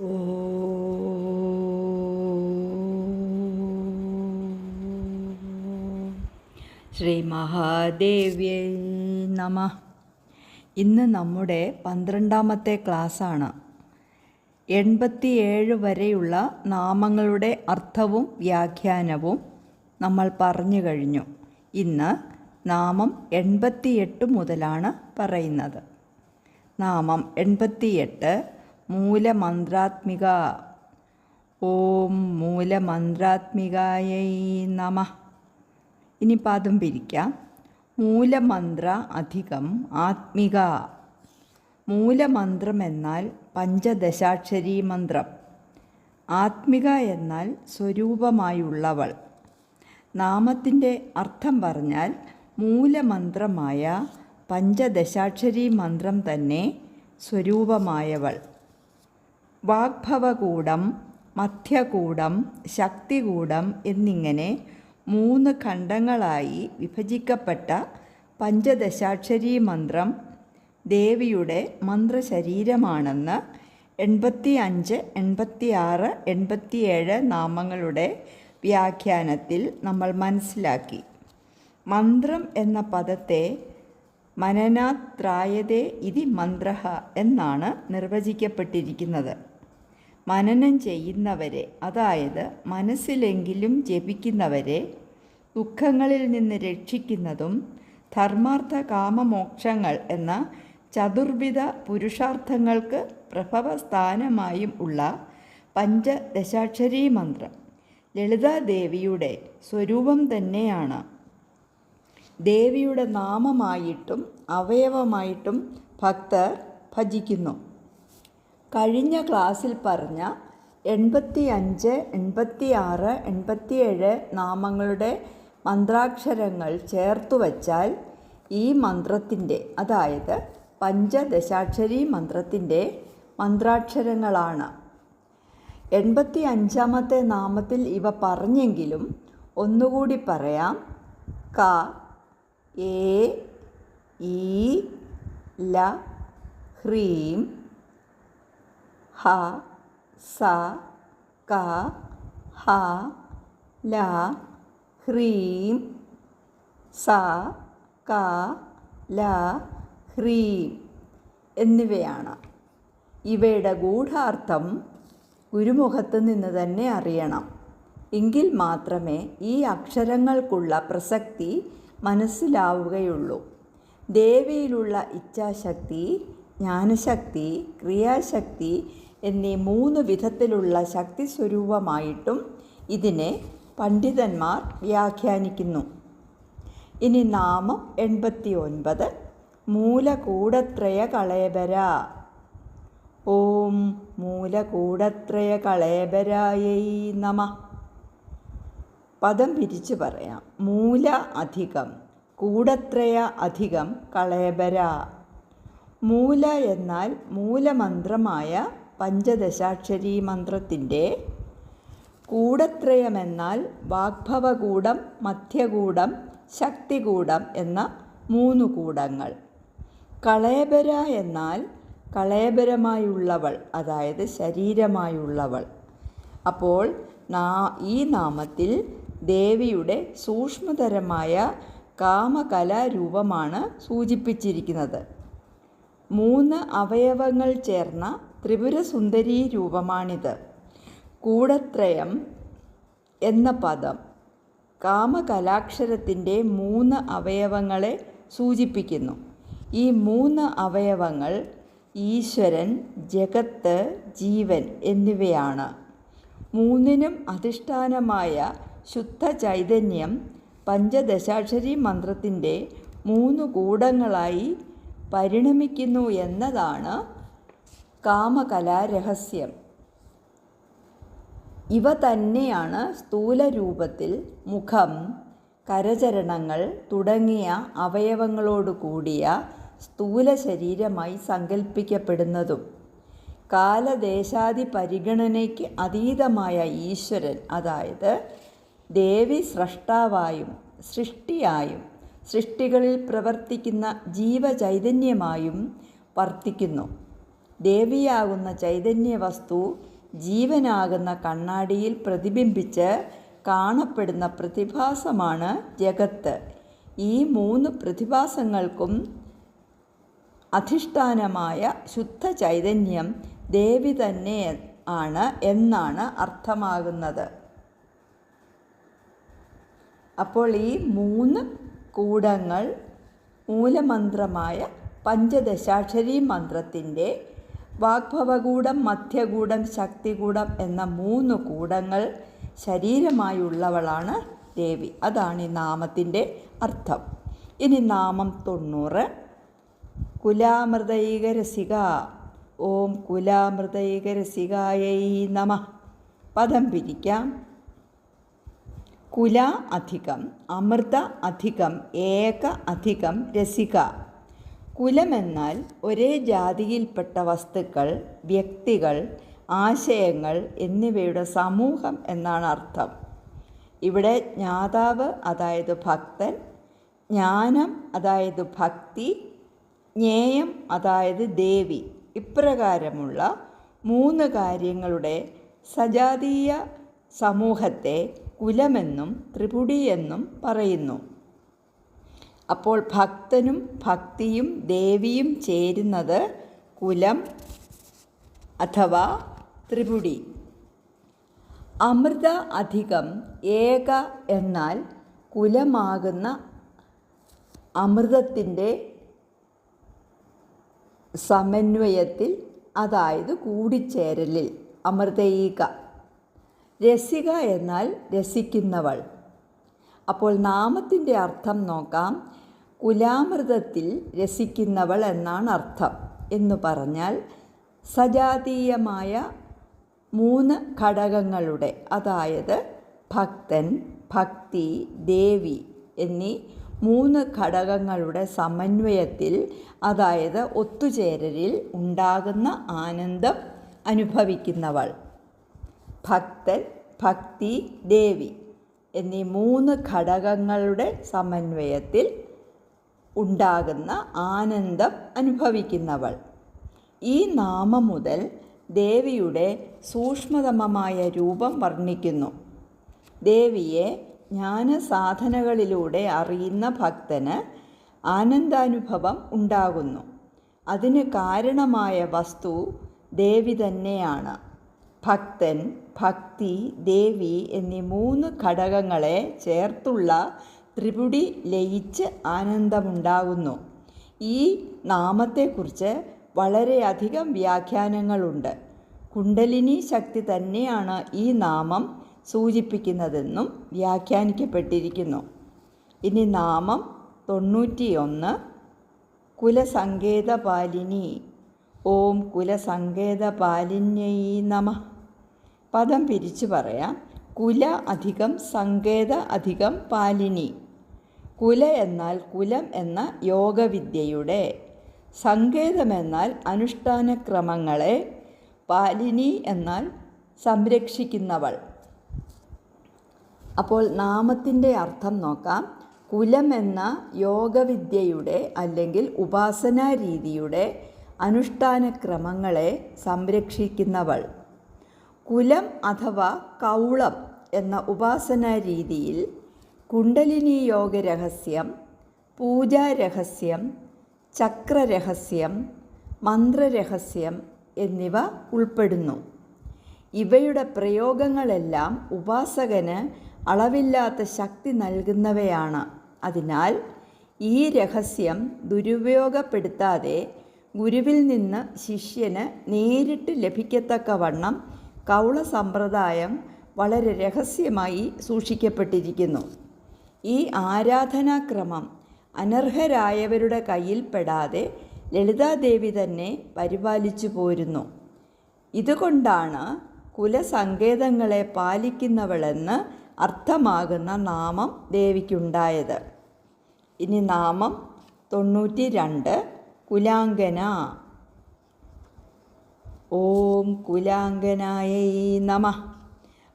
ശ്രീ മഹാദേവ്യ നമ. ഇന്ന് നമ്മുടെ പന്ത്രണ്ടാമത്തെ ക്ലാസ്സാണ്. എൺപത്തിയേഴ് വരെയുള്ള നാമങ്ങളുടെ അർത്ഥവും വ്യാഖ്യാനവും നമ്മൾ പറഞ്ഞു കഴിഞ്ഞു. ഇന്ന് നാമം എൺപത്തിയെട്ട് മുതലാണ് പറയുന്നത്. നാമം എൺപത്തിയെട്ട് മൂലമന്ത്രാത്മിക. ഓം മൂലമന്ത്രാത്മികായൈ നമ. ഇനി പാദം പിരിക്കാം. മൂലമന്ത്ര അധികം ആത്മിക. മൂലമന്ത്രം എന്നാൽ പഞ്ചദശാക്ഷരി മന്ത്രം. ആത്മിക എന്നാൽ സ്വരൂപമായുള്ളവൾ. നാമത്തിന്റെ അർത്ഥം പറഞ്ഞാൽ മൂലമന്ത്രമായ പഞ്ചദശാക്ഷരി മന്ത്രം തന്നെ സ്വരൂപമായവൾ. വാഗ്ഭവകൂടം മധ്യകൂടം ശക്തികൂടം എന്നിങ്ങനെ മൂന്ന് ഖണ്ഡങ്ങളായി വിഭജിക്കപ്പെട്ട പഞ്ചദശാക്ഷരി മന്ത്രം ദേവിയുടെ മന്ത്രശരീരമാണെന്ന് എൺപത്തി അഞ്ച് എൺപത്തി ആറ് എൺപത്തിയേഴ് നാമങ്ങളുടെ വ്യാഖ്യാനത്തിൽ നമ്മൾ മനസ്സിലാക്കി. മന്ത്രം എന്ന പദത്തെ മനനാത്രായതേ ഇതി മന്ത്ര എന്നാണ് നിർവചിക്കപ്പെട്ടിരിക്കുന്നത്. മനനം ചെയ്യുന്നവരെ അതായത് മനസ്സിലെങ്കിലും ജപിക്കുന്നവരെ ദുഃഖങ്ങളിൽ നിന്ന് രക്ഷിക്കുന്നതും ധർമാർത്ഥ കാമമോക്ഷങ്ങൾ എന്ന ചതുർവിധ പുരുഷാർത്ഥങ്ങൾക്ക് പ്രഭവസ്ഥാനമായും ഉള്ള പഞ്ചദശാക്ഷരീ മന്ത്രം ലളിതാദേവിയുടെ സ്വരൂപം തന്നെയാണ്. ദേവിയുടെ നാമമായിട്ടും അവയവമായിട്ടും ഭക്തർ ഭജിക്കുന്നു. കഴിഞ്ഞ ക്ലാസ്സിൽ പറഞ്ഞ എൺപത്തി അഞ്ച് എൺപത്തി ആറ് എൺപത്തിയേഴ് നാമങ്ങളുടെ മന്ത്രാക്ഷരങ്ങൾ ചേർത്തു വച്ചാൽ ഈ മന്ത്രത്തിന്റെ അതായത് പഞ്ചദശാക്ഷരി മന്ത്രത്തിന്റെ മന്ത്രാക്ഷരങ്ങളാണ്. എൺപത്തി അഞ്ചാമത്തെ നാമത്തിൽ ഇവ പറഞ്ഞെങ്കിലും ഒന്നുകൂടി പറയാം. ക എ ഈ ല ഹ്രീം ഹ സ ക ഹ ല ഹ്രീം സ ക ല ഹ്രീം എന്നിവയാണ്. ഇവയുടെ ഗൂഢാർത്ഥം ഗുരുമുഖത്ത് നിന്ന് തന്നെ അറിയണം. എങ്കിൽ മാത്രമേ ഈ അക്ഷരങ്ങൾക്കുള്ള പ്രസക്തി മനസ്സിലാവുകയുള്ളൂ. ദേവിയിലുള്ള ഇച്ഛാശക്തി ജ്ഞാനശക്തി ക്രിയാശക്തി എന്നീ മൂന്ന് വിധത്തിലുള്ള ശക്തി സ്വരൂപമായിട്ടും ഇതിനെ പണ്ഡിതന്മാർ വ്യാഖ്യാനിക്കുന്നു. ഇനി നാമം എൺപത്തി ഒൻപത് മൂലകൂടത്രയ കളേബര ഓം മൂലകൂടത്രയ കളേബരായൈ നമ. പദം പിരിച്ചു പറയാം. മൂല അധികം കൂടത്രയ അധികം കളേബര. മൂല എന്നാൽ മൂലമന്ത്രമായ പഞ്ചദശാക്ഷരി മന്ത്രത്തിന്റെ കൂടത്രയമെന്നാൽ വാഗ്ഭവകൂടം മധ്യകൂടം ശക്തികൂടം എന്ന മൂന്ന് കൂടങ്ങൾ. കളേബര എന്നാൽ കളേബരമായുള്ളവൾ അതായത് ശരീരമായുള്ളവൾ. അപ്പോൾ നാ ഈ നാമത്തിൽ ദേവിയുടെ സൂക്ഷ്മതരമായ കാമകലാരൂപമാണ് സൂചിപ്പിച്ചിരിക്കുന്നത്. മൂന്ന് അവയവങ്ങൾ ചേർന്ന ത്രിപുരസുന്ദരീ രൂപമാണിത് കൂടത്രയം എന്ന പദം കാമകലാക്ഷരത്തിന്റെ മൂന്ന് അവയവങ്ങളെ സൂചിപ്പിക്കുന്നു. ഈ മൂന്ന് അവയവങ്ങൾ ഈശ്വരൻ ജഗത്ത് ജീവൻ എന്നിവയാണ്. മൂന്നിനും അധിഷ്ഠാനമായ ശുദ്ധ ചൈതന്യം പഞ്ചദശാക്ഷരി മന്ത്രത്തിന്റെ മൂന്ന് കൂടങ്ങളായി പരിണമിക്കുന്നു എന്നതാണ് കാമകലാരഹസ്യം. ഇവ തന്നെയാണ് സ്ഥൂല രൂപത്തിൽ മുഖം കരചരണങ്ങൾ തുടങ്ങിയ അവയവങ്ങളോട് കൂടിയ സ്ഥൂല ശരീരമായി സങ്കല്പിക്കപ്പെടുന്നതും കാലദേശാദി പരിഗണനയ്ക്ക് അതീതമായ ഈശ്വരൻ അതായത് ദേവി സ്രഷ്ടാവായും സൃഷ്ടിയായും സൃഷ്ടികളിൽ പ്രവർത്തിക്കുന്ന ജീവചൈതന്യമായും വർത്തിക്കുന്നു. ദേവിയാകുന്ന ചൈതന്യ വസ്തു ജീവനാകുന്ന കണ്ണാടിയിൽ പ്രതിബിംബിച്ച് കാണപ്പെടുന്ന പ്രതിഭാസമാണ് ജഗത്ത്. ഈ മൂന്ന് പ്രതിഭാസങ്ങൾക്കും അധിഷ്ഠാനമായ ശുദ്ധ ചൈതന്യം ദേവി തന്നെ ആണ് എന്നാണ് അർത്ഥമാകുന്നത്. അപ്പോൾ ഈ മൂന്ന് കൂടങ്ങൾ മൂലമന്ത്രമായ പഞ്ചദശാക്ഷരി മന്ത്രത്തിന്റെ വാഗ്ഭവകൂടം മധ്യകൂടം ശക്തികൂടം എന്ന മൂന്ന് കൂടങ്ങൾ ശരീരമായുള്ളവളാണ് ദേവി. അതാണ് ഈ നാമത്തിന്റെ അർത്ഥം. ഇനി നാമം തൊണ്ണൂറ്. കുലാമൃതൈകരസിക. ഓം കുലാമൃതൈകരസികായൈ നമ. പദം പിരിക്കാം. കുല അധികം അമൃത അധികം ഏക അധികം രസിക. കുലമെന്നാൽ ഒരേ ജാതിയിൽപ്പെട്ട വസ്തുക്കൾ വ്യക്തികൾ ആശയങ്ങൾ എന്നിവയുടെ സമൂഹം എന്നാണ് അർത്ഥം. ഇവിടെ ജ്ഞാതാവ് അതായത് ഭക്തൻ ജ്ഞാനം അതായത് ഭക്തി ജ്ഞേയം അതായത് ദേവി. ഇപ്രകാരമുള്ള മൂന്ന് കാര്യങ്ങളുടെ സജാതീയ സമൂഹത്തെ കുലമെന്നും ത്രിപുടിയെന്നും പറയുന്നു. അപ്പോൾ ഭക്തനും ഭക്തിയും ദേവിയും ചേരുന്നത് കുലം അഥവാ ത്രിപുടി. അമൃത അധികം ഏക എന്നാൽ കുലമാകുന്ന അമൃതത്തിന്റെ സമന്വയത്തിൽ അതായത് കൂടിച്ചേരലിൽ അമൃതയിക രസിക എന്നാൽ രസിക്കുന്നവൾ. അപ്പോൾ നാമത്തിന്റെ അർത്ഥം നോക്കാം. കുലാമൃതത്തിൽ രസിക്കുന്നവൾ എന്നാണ് അർത്ഥം. എന്ന് പറഞ്ഞാൽ സജാതീയമായ മൂന്ന് ഘടകങ്ങളുടെ അതായത് ഭക്തൻ ഭക്തി ദേവി എന്നീ മൂന്ന് ഘടകങ്ങളുടെ സമന്വയത്തിൽ അതായത് ഒത്തുചേരലിൽ ഉണ്ടാകുന്ന ആനന്ദം അനുഭവിക്കുന്നവൾ. ഭക്തൻ ഭക്തി ദേവി എന്നീ മൂന്ന് ഘടകങ്ങളുടെ സമന്വയത്തിൽ ഉണ്ടാകുന്ന ആനന്ദം അനുഭവിക്കുന്നവൾ. ഈ നാമം മുതൽ ദേവിയുടെ സൂക്ഷ്മതമമായ രൂപം വർണിക്കുന്നു. ദേവിയെ ജ്ഞാനസാധനകളിലൂടെ അറിയുന്ന ഭക്തന് ആനന്ദാനുഭവം ഉണ്ടാകുന്നു. അതിന് കാരണമായ വസ്തു ദേവി തന്നെയാണ്. ഭക്തൻ ഭക്തി ദേവി എന്നീ മൂന്ന് ഘടകങ്ങളെ ചേർത്തുള്ള ത്രിപുടി ലയിച്ച് ആനന്ദമുണ്ടാകുന്നു. ഈ നാമത്തെക്കുറിച്ച് വളരെയധികം വ്യാഖ്യാനങ്ങളുണ്ട്. കുണ്ടലിനി ശക്തി തന്നെയാണ് ഈ നാമം സൂചിപ്പിക്കുന്നതെന്നും വ്യാഖ്യാനിക്കപ്പെട്ടിരിക്കുന്നു. ഇനി നാമം തൊണ്ണൂറ്റിയൊന്ന്. കുലസങ്കേതപാലിനി. ഓം കുലസങ്കേതപാലിന്യൈ നമ. പദം പിരിച്ചു പറയാം. കുല അധികം സങ്കേത അധികം പാലിനി. കുല എന്നാൽ കുലം എന്ന യോഗവിദ്യയുടെ. സങ്കേതമെന്നാൽ അനുഷ്ഠാനക്രമങ്ങളെ. പാലിനി എന്നാൽ സംരക്ഷിക്കുന്നവൾ. അപ്പോൾ നാമത്തിന്റെ അർത്ഥം നോക്കാം. കുലം എന്ന യോഗവിദ്യയുടെ അല്ലെങ്കിൽ ഉപാസനാ രീതിയുടെ അനുഷ്ഠാനക്രമങ്ങളെ സംരക്ഷിക്കുന്നവൾ. കുലം അഥവാ കൗളം എന്ന ഉപാസനാ രീതിയിൽ കുണ്ടലിനി യോഗ രഹസ്യം പൂജാരഹസ്യം ചക്രരഹസ്യം മന്ത്രരഹസ്യം എന്നിവ ഉൾപ്പെടുന്നു. ഇവയുടെ പ്രയോഗങ്ങളെല്ലാം ഉപാസകന് അളവില്ലാത്ത ശക്തി നൽകുന്നവയാണ്. അതിനാൽ ഈ രഹസ്യം ദുരുപയോഗപ്പെടുത്താതെ ഗുരുവിൽ നിന്ന് ശിഷ്യന് നേരിട്ട് ലഭിക്കത്തക്കവണ്ണം കൗള സമ്പ്രദായം വളരെ രഹസ്യമായി സൂക്ഷിക്കപ്പെട്ടിരിക്കുന്നു. ഈ ആരാധനാക്രമം അനർഹരായവരുടെ കയ്യിൽപ്പെടാതെ ലളിതാദേവി തന്നെ പരിപാലിച്ചു പോരുന്നു. ഇതുകൊണ്ടാണ് കുലസങ്കേതങ്ങളെ പാലിക്കുന്നവളെന്ന് അർത്ഥമാകുന്ന നാമം ദേവിക്കുണ്ടായത്. ഇനി നാമം തൊണ്ണൂറ്റി രണ്ട് കുലാങ്കന ഓം കുലാങ്കനായ നമ.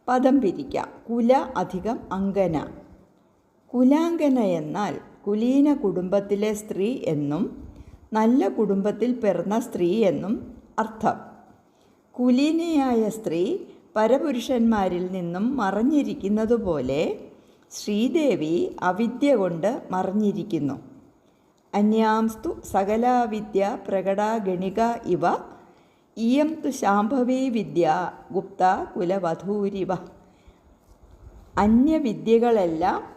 പദം പിരിക്കാം. കുല അധികം അങ്കന കുലാങ്കന എന്നാൽ കുലീന കുടുംബത്തിലെ സ്ത്രീ എന്നും നല്ല കുടുംബത്തിൽ പിറന്ന സ്ത്രീ എന്നും അർത്ഥം. കുലീനയായ സ്ത്രീ പരപുരുഷന്മാരിൽ നിന്നും മറഞ്ഞിരിക്കുന്നതുപോലെ ശ്രീദേവി അവിദ്യ കൊണ്ട് മറഞ്ഞിരിക്കുന്നു. അന്യാംസ്തു സകലാവിദ്യ പ്രകട ഗണിക ഇവ ഇയം തു ശാംഭവീ വിദ്യ ഗുപ്ത കുലവധൂരിവ. അന്യവിദ്യകളെല്ലാം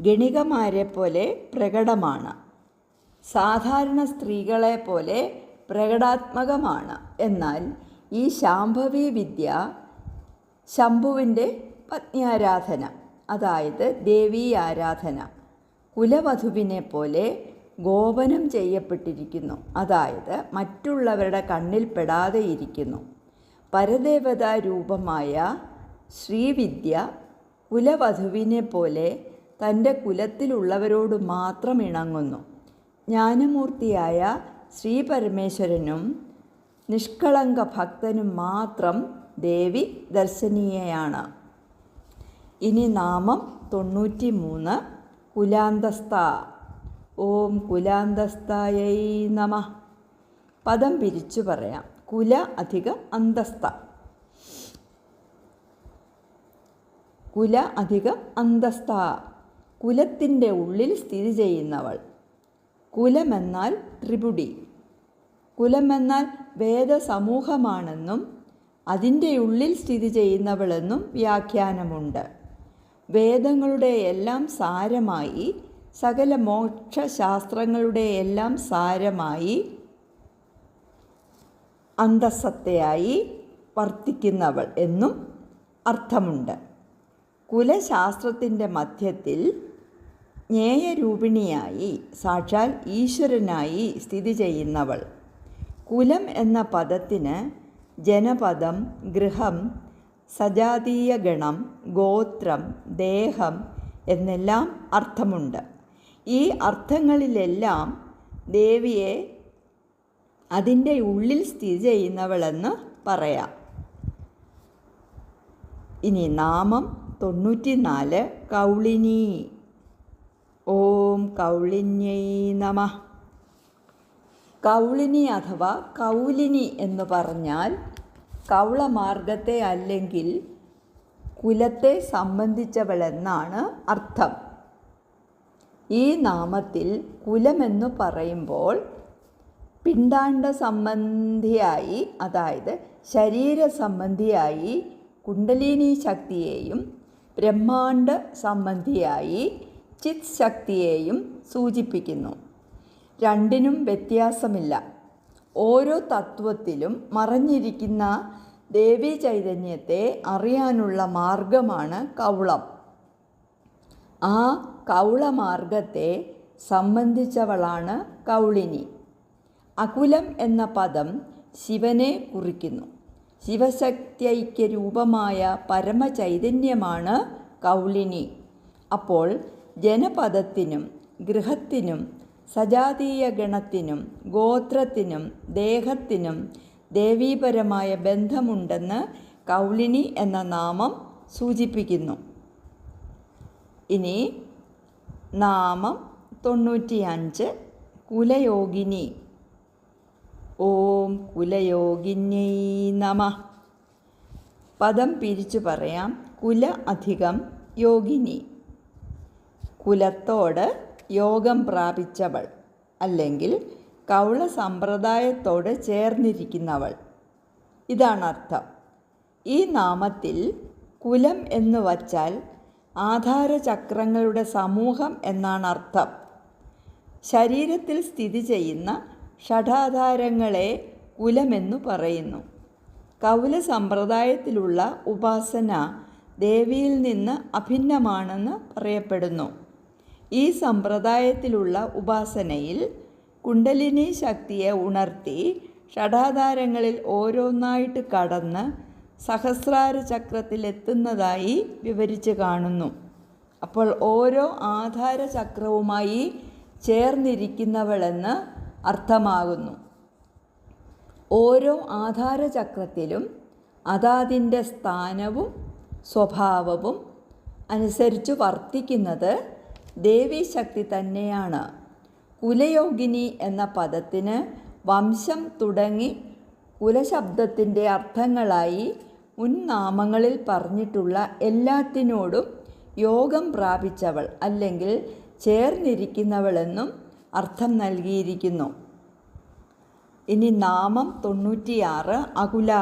ഗണികമാരെ പോലെ പ്രകടമാണ്. സാധാരണ സ്ത്രീകളെ പോലെ പ്രകടാത്മകമാണ്. എന്നാൽ ഈ ശാംഭവി വിദ്യ ശംഭുവിന്റെ പത്നിയാരാധന അതായത് ദേവീ ആരാധന കുലവധുവിനെ പോലെ ഗോപനം ചെയ്യപ്പെട്ടിരിക്കുന്നു. അതായത് മറ്റുള്ളവരുടെ കണ്ണിൽ പെടാതെ ഇരിക്കുന്നു. പരദേവതാ രൂപമായ ശ്രീവിദ്യ കുലവധുവിനെ പോലെ തന്റെ കുലത്തിലുള്ളവരോട് മാത്രം ഇണങ്ങുന്നു. ജ്ഞാനമൂർത്തിയായ ശ്രീ പരമേശ്വരനും നിഷ്കളങ്ക ഭക്തനും മാത്രം ദേവി ദർശനീയയാണ്. ഇനി നാമം തൊണ്ണൂറ്റി മൂന്ന് കുലാന്തസ്ഥ. ഓം കുലാന്തസ്ഥായൈ നമ. പദം പിരിച്ചു പറയാം. കുല അധികം അന്തസ്ഥ. കുല അധികം അന്തസ്ഥ. കുലത്തിന്റെ ഉള്ളിൽ സ്ഥിതി ചെയ്യുന്നവൾ. കുലമെന്നാൽ ത്രിപുടി. കുലമെന്നാൽ വേദസമൂഹമാണെന്നും അതിന്റെ ഉള്ളിൽ സ്ഥിതി ചെയ്യുന്നവളെന്നും വ്യാഖ്യാനമുണ്ട്. വേദങ്ങളുടെ എല്ലാം സാരമായി സകല മോക്ഷശാസ്ത്രങ്ങളുടെ എല്ലാം സാരമായി അന്തസ്സത്തെയായി വർത്തിക്കുന്നവൾ എന്നും അർത്ഥമുണ്ട്. കുലശാസ്ത്രത്തിന്റെ മധ്യത്തിൽ ജ്ഞേയരൂപിണിയായി സാക്ഷാൽ ഈശ്വരനായി സ്ഥിതി ചെയ്യുന്നവൾ. കുലം എന്ന പദത്തിന് ജനപദം ഗൃഹം സജാതീയ ഗണം ഗോത്രം ദേഹം എന്നെല്ലാം അർത്ഥമുണ്ട്. ഈ അർത്ഥങ്ങളിലെല്ലാം ദേവിയെ അതിന്റെ ഉള്ളിൽ സ്ഥിതി ചെയ്യുന്നവളെന്ന് പറയാം. ഇനി നാമം തൊണ്ണൂറ്റിനാല് കൗളിനി. ഓം കൗളിന്യൈ നമ. കൗളിനി അഥവാ കൗലിനി എന്ന് പറഞ്ഞാൽ കൗളമാർഗത്തെ അല്ലെങ്കിൽ കുലത്തെ സംബന്ധിച്ചവളെന്നാണ് അർത്ഥം. ഈ നാമത്തിൽ കുലമെന്ന് പറയുമ്പോൾ പിണ്ടാണ്ട സംബന്ധിയായി അതായത് ശരീര സംബന്ധിയായി കുണ്ടലിനി ശക്തിയെയും ബ്രഹ്മാണ്ട സംബന്ധിയായി ചിത് ശക്തിയെയും സൂചിപ്പിക്കുന്നു. രണ്ടിനും വ്യത്യാസമില്ല. ഓരോ തത്വത്തിലും മറഞ്ഞിരിക്കുന്ന ദേവീ ചൈതന്യത്തെ അറിയാനുള്ള മാർഗമാണ് കൗളം. ആ കൗളമാർഗത്തെ സംബന്ധിച്ചവളാണ് കൗളിനി. അകുലം എന്ന പദം ശിവനെ കുറിക്കുന്നു. ശിവശക്തിഐക്യരൂപമായ പരമചൈതന്യമാണ് കൗളിനി. അപ്പോൾ ജനപദത്തിനും ഗൃഹത്തിനും സജാതീയ ഗണത്തിനും ഗോത്രത്തിനും ദേഹത്തിനും ദേവീപരമായ ബന്ധമുണ്ടെന്ന് കൗളിനി എന്ന നാമം സൂചിപ്പിക്കുന്നു. ഇനി നാമം തൊണ്ണൂറ്റിയഞ്ച് കുലയോഗിനി. ഓം കുലയോഗിന്യൈ നമ. പദം പിരിച്ചു പറയാം കുല അധികം യോഗിനി. കുലത്തോട് യോഗം പ്രാപിച്ചവൾ അല്ലെങ്കിൽ കൗള സമ്പ്രദായത്തോട് ചേർന്നിരിക്കുന്നവൾ. ഇതാണ് അർത്ഥം. ഈ നാമത്തിൽ കുലം എന്ന് വച്ചാൽ ആധാരചക്രങ്ങളുടെ സമൂഹം എന്നാണ് അർത്ഥം. ശരീരത്തിൽ സ്ഥിതി ചെയ്യുന്ന ഷഠാധാരങ്ങളെ കുലമെന്നു പറയുന്നു. കൗല സമ്പ്രദായത്തിലുള്ള ഉപാസന ദേവിയിൽ നിന്ന് അഭിന്നമാണെന്ന് പറയപ്പെടുന്നു. ഈ സമ്പ്രദായത്തിലുള്ള ഉപാസനയിൽ കുണ്ടലിനി ശക്തിയെ ഉണർത്തി ഷഡാധാരങ്ങളിൽ ഓരോന്നായിട്ട് കടന്ന് സഹസ്രാര ചക്രത്തിലെത്തുന്നതായി വിവരിച്ച് കാണുന്നു. അപ്പോൾ ഓരോ ആധാര ചക്രവുമായി ചേർന്നിരിക്കുന്നവളെന്ന് അർത്ഥമാകുന്നു. ഓരോ ആധാര ചക്രത്തിലും അതാതിന്റെ സ്ഥാനവും സ്വഭാവവും അനുസരിച്ച് വർത്തിക്കുന്നത് ദേവീശക്തി തന്നെയാണ് കുലയോഗിനി എന്ന പദത്തിന് വംശം തുടങ്ങി കുലശബ്ദത്തിന്റെ അർത്ഥങ്ങളായി മുൻ നാമങ്ങളിൽ പറഞ്ഞിട്ടുള്ള എല്ലാത്തിനോടും യോഗം പ്രാപിച്ചവൾ അല്ലെങ്കിൽ ചേർന്നിരിക്കുന്നവളെന്നും അർത്ഥം നൽകിയിരിക്കുന്നു. ഇനി നാമം തൊണ്ണൂറ്റിയാറ് അകുല.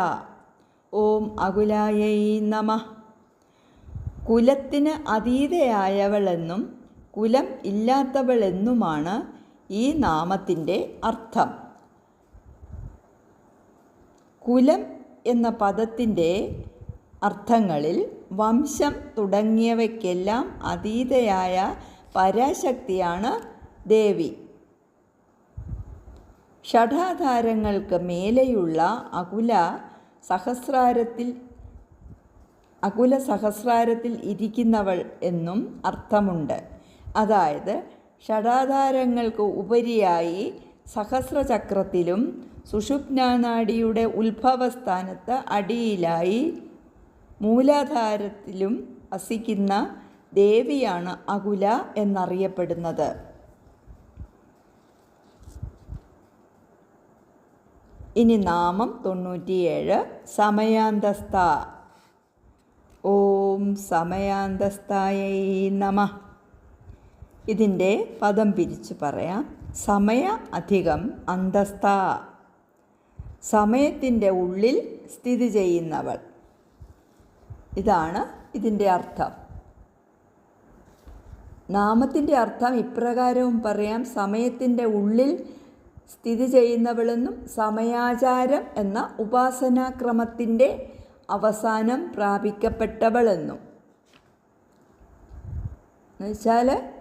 ഓം അകുലായൈ നമ. കുലത്തിന് അതീതയായവളെന്നും കുലം ഇല്ലാത്തവളെന്നുമാണ് ഈ നാമത്തിന്റെ അർത്ഥം. കുലം എന്ന പദത്തിന്റെ അർത്ഥങ്ങളിൽ വംശം തുടങ്ങിയവയ്ക്കെല്ലാം അതീതയായ പരാശക്തിയാണ് ദേവി. ഷഠാധാരങ്ങൾക്ക് മേലെയുള്ള അകുല സഹസ്രാരത്തിൽ അകുല സഹസ്രാരത്തിൽ ഇരിക്കുന്നവൾ എന്നും അർത്ഥമുണ്ട്. അതായത് ഷടാധാരങ്ങൾക്ക് ഉപരിയായി സഹസ്രചക്രത്തിലും സുഷുപ്നാനാടിയുടെ ഉത്ഭവസ്ഥാനത്ത് അടിയിലായി മൂലാധാരത്തിലും വസിക്കുന്ന ദേവിയാണ് അകുല എന്നറിയപ്പെടുന്നത്. ഇനി നാമം തൊണ്ണൂറ്റിയേഴ് സമയാന്തസ്ഥ. ഓം സമയാന്തസ്ഥായൈ നമ. ഇതിന്റെ പദം പിരിച്ചു പറയാം. സമയ അധികം അന്തസ്ഥ. സമയത്തിന്റെ ഉള്ളിൽ സ്ഥിതി ചെയ്യുന്നവൾ. ഇതാണ് ഇതിന്റെ അർത്ഥം. നാമത്തിന്റെ അർത്ഥം ഇപ്രകാരവും പറയാം. സമയത്തിന്റെ ഉള്ളിൽ സ്ഥിതി ചെയ്യുന്നവളെന്നും സമയാചാരം എന്ന ഉപാസനാക്രമത്തിന്റെ അവസാനം പ്രാപിക്കപ്പെട്ടവളെന്നും. എന്നുവെച്ചാൽ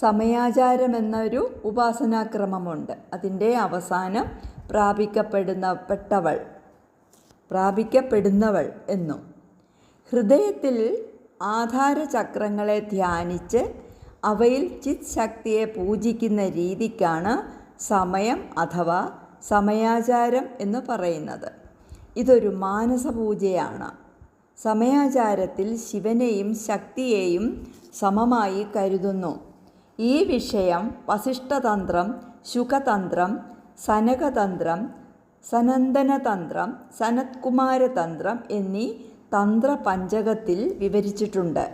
സമയാചാരം എന്നൊരു ഉപാസനാക്രമമുണ്ട്. അതിന്റെ അവസാനം പ്രാപിക്കപ്പെടുന്ന പെട്ടവൾ പ്രാപിക്കപ്പെടുന്നവൾ എന്നും. ഹൃദയത്തിൽ ആധാരചക്രങ്ങളെ ധ്യാനിച്ച് അവയിൽ ചിത് ശക്തിയെ പൂജിക്കുന്ന രീതിക്കാണ് സമയം അഥവാ സമയാചാരം എന്ന് പറയുന്നത്. ഇതൊരു മാനസപൂജയാണ്. സമയാചാരത്തിൽ ശിവനെയും ശക്തിയെയും സമമായി കരുതുന്നു. ഈ വിഷയം വസിഷ്ഠതന്ത്രം ശുഖതന്ത്രം സനകതന്ത്രം സനന്ദനതന്ത്രം സനത്കുമാരതന്ത്രം എന്നീ തന്ത്രപഞ്ചകത്തിൽ വിവരിച്ചിട്ടുണ്ട്.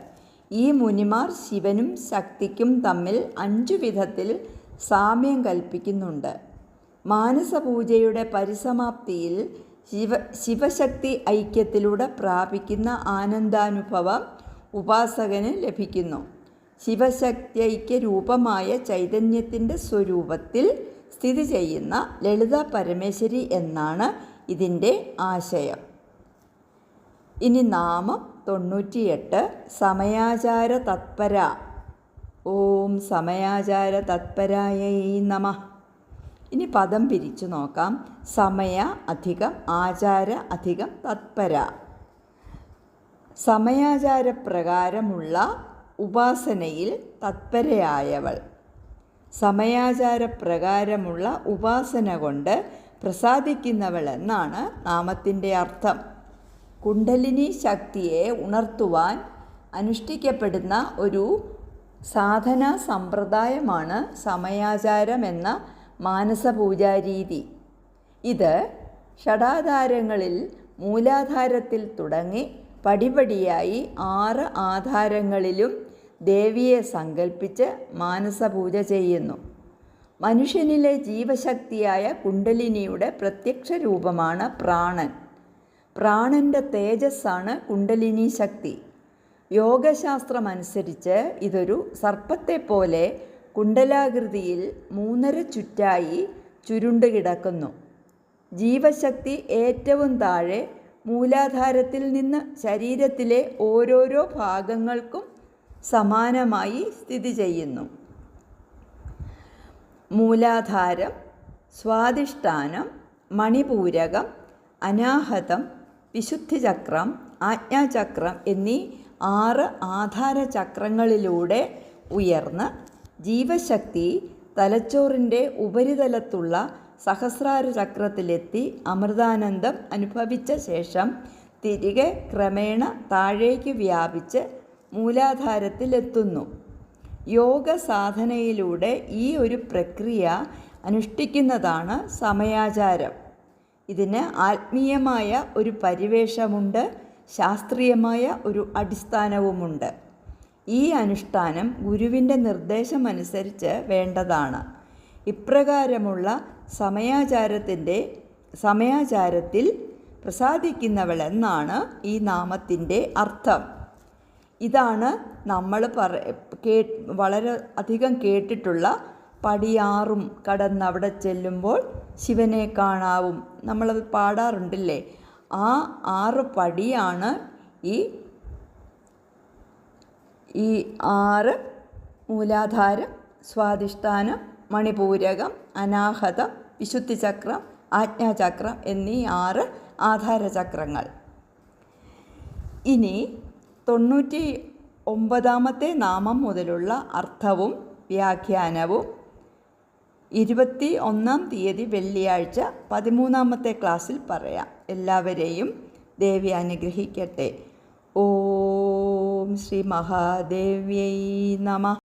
ഈ മുനിമാർ ശിവനും ശക്തിക്കും തമ്മിൽ അഞ്ചു വിധത്തിൽ സാമ്യം കൽപ്പിക്കുന്നുണ്ട്. മാനസപൂജയുടെ പരിസമാപ്തിയിൽ ശിവ ശിവശക്തി ഐക്യത്തിലൂടെ പ്രാപിക്കുന്ന ആനന്ദാനുഭവം ഉപാസകന് ലഭിക്കുന്നു. ശിവശക്തി ഐക്യ രൂപമായ ചൈതന്യത്തിന്റെ സ്വരൂപത്തിൽ സ്ഥിതി ചെയ്യുന്ന ലളിത പരമേശ്വരി എന്നാണ് ഇതിന്റെ ആശയം. ഇനി നാമം തൊണ്ണൂറ്റിയെട്ട് സമയാചാര തത്പര. ഓം സമയാചാര തത്പരായൈ നമ. ഇനി പദം പിരിച്ചു നോക്കാം. സമയ അധികം ആചാര അധികം തത്പര. സമയാചാരപ്രകാരമുള്ള ഉപാസനയിൽ തത്പരയായവൾ. സമയാചാരപ്രകാരമുള്ള ഉപാസന കൊണ്ട് പ്രസാദിക്കുന്നവൾ എന്നാണ് നാമത്തിന്റെ അർത്ഥം. കുണ്ടലിനി ശക്തിയെ ഉണർത്തുവാൻ അനുഷ്ഠിക്കപ്പെടുന്ന ഒരു സാധന സമ്പ്രദായമാണ് സമയാചാരം എന്ന മാനസപൂജാരീതി. ഇത് ഷടാധാരങ്ങളിൽ മൂലാധാരത്തിൽ തുടങ്ങി പടിപടിയായി ആറ് ആധാരങ്ങളിലും ദേവിയെ സങ്കല്പിച്ച് മാനസപൂജ ചെയ്യുന്നു. മനുഷ്യനിലെ ജീവശക്തിയായ കുണ്ടലിനിയുടെ പ്രത്യക്ഷ രൂപമാണ് പ്രാണൻ. പ്രാണന്റെ തേജസ്സാണ് കുണ്ടലിനി ശക്തി. യോഗശാസ്ത്രമനുസരിച്ച് ഇതൊരു സർപ്പത്തെ പോലെ കുണ്ടലാകൃതിയിൽ മൂന്നര ചുറ്റായി ചുരുണ്ട് കിടക്കുന്നു. ജീവശക്തി ഏറ്റവും താഴെ മൂലാധാരത്തിൽ നിന്ന് ശരീരത്തിലെ ഓരോരോ ഭാഗങ്ങൾക്കും സമാനമായി സ്ഥിതി ചെയ്യുന്നു. മൂലാധാരം സ്വാധിഷ്ഠാനം മണിപൂരകം അനാഹതം വിശുദ്ധിചക്രം ആജ്ഞാചക്രം എന്നീ ആറ് ആധാര ചക്രങ്ങളിലൂടെ ഉയർന്ന് ജീവശക്തി തലച്ചോറിന്റെ ഉപരിതലത്തുള്ള സഹസ്രാര ചക്രത്തിലെത്തി അമൃതാനന്ദം അനുഭവിച്ച ശേഷം തിരികെ ക്രമേണ താഴേക്ക് വ്യാപിച്ച് മൂലാധാരത്തിലെത്തുന്നു. യോഗ സാധനയിലൂടെ ഈ ഒരു പ്രക്രിയ അനുഷ്ഠിക്കുന്നതാണ് സമയാചാരം. ഇതിന് ആത്മീയമായ ഒരു പരിവേഷമുണ്ട് ശാസ്ത്രീയമായ ഒരു അടിസ്ഥാനവുമുണ്ട്. ഈ അനുഷ്ഠാനം ഗുരുവിന്റെ നിർദ്ദേശമനുസരിച്ച് വേണ്ടതാണ്. ഇപ്രകാരമുള്ള സമയാചാരത്തിന്റെ സമയാചാരത്തിൽ പ്രസാദിക്കുന്നവളെന്നാണ് ഈ നാമത്തിന്റെ അർത്ഥം. ഇതാണ് നമ്മൾ പറ കേ വളരെ അധികം കേട്ടിട്ടുള്ള പടിയാറും കടന്ന് അവിടെ ചെല്ലുമ്പോൾ ശിവനെ കാണാവും. നമ്മളത് പാടാറുണ്ടല്ലേ? ആ ആറ് പടിയാണ് ഈ ഈ ആറ് മൂലാധാരം സ്വാധിഷ്ഠാനം മണിപൂരകം അനാഹതം വിശുദ്ധിചക്രം ആജ്ഞാചക്രം എന്നീ ആറ് ആധാരചക്രങ്ങൾ. ഇനി തൊണ്ണൂറ്റി ഒമ്പതാമത്തെ നാമം മുതലുള്ള അർത്ഥവും വ്യാഖ്യാനവും ഇരുപത്തി ഒന്നാം തീയതി വെള്ളിയാഴ്ച പതിമൂന്നാമത്തെ ക്ലാസ്സിൽ പറയാം. എല്ലാവരെയും ദേവി അനുഗ്രഹിക്കട്ടെ. ഓം ശ്രീ മഹാദേവ്യൈ നമ.